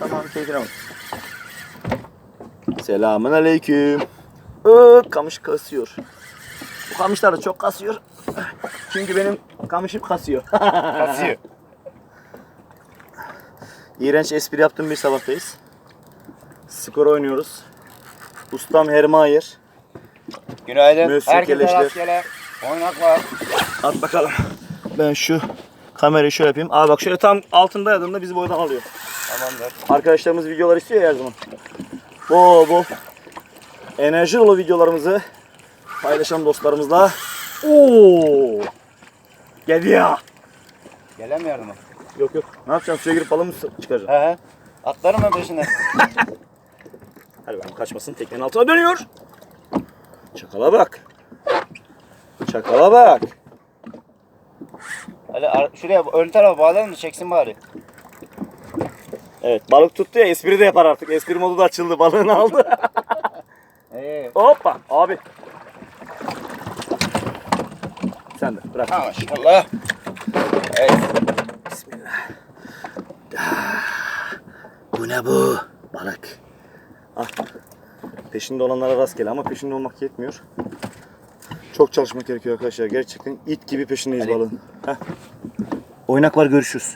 Tamam keyfine bak. Selamun aleyküm. Iıı, kamış kasıyor. Bu kamışlar da çok kasıyor. Çünkü benim kamışım kasıyor. Kasıyor. İğrenç espri yaptığım bir sabahtayız. Skor oynuyoruz. Ustam Hermayer. Günaydın. Mösyö Herkese rastgele. Oynak var. At bakalım. Ben şu kamerayı şöyle yapayım. Abi bak şöyle tam altında yadığında bizi boydan alıyor. Tamamdır. Arkadaşlarımız videolar istiyor ya her zaman. Bol bol enerji dolu videolarımızı paylaşalım dostlarımızla. Oo! Geldi ya. Gelemiyorum mu? Yok yok. Ne yapacağım? Suya girip balığı mı çıkaracağım? He he. Atlarım mı peşine? Hadi bakalım kaçmasın. Teknenin altına dönüyor. Çakala bak. Çakala bak. Hadi şuraya ön tarafa bağlayalım da çeksin bari. Evet balık tuttu ya espri de yapar artık. Espri modu da açıldı. Balığını aldı. Ee, Hoppa abi. Sen de bırak. maşallah. Evet. Bismillah. Bu ne bu? Balık. Ah. Peşinde olanlara rastgele ama peşinde olmak yetmiyor. Çok çalışmak gerekiyor arkadaşlar. Gerçekten it gibi peşindeyiz Hadi. balığın. Heh. Oynak var görüşürüz.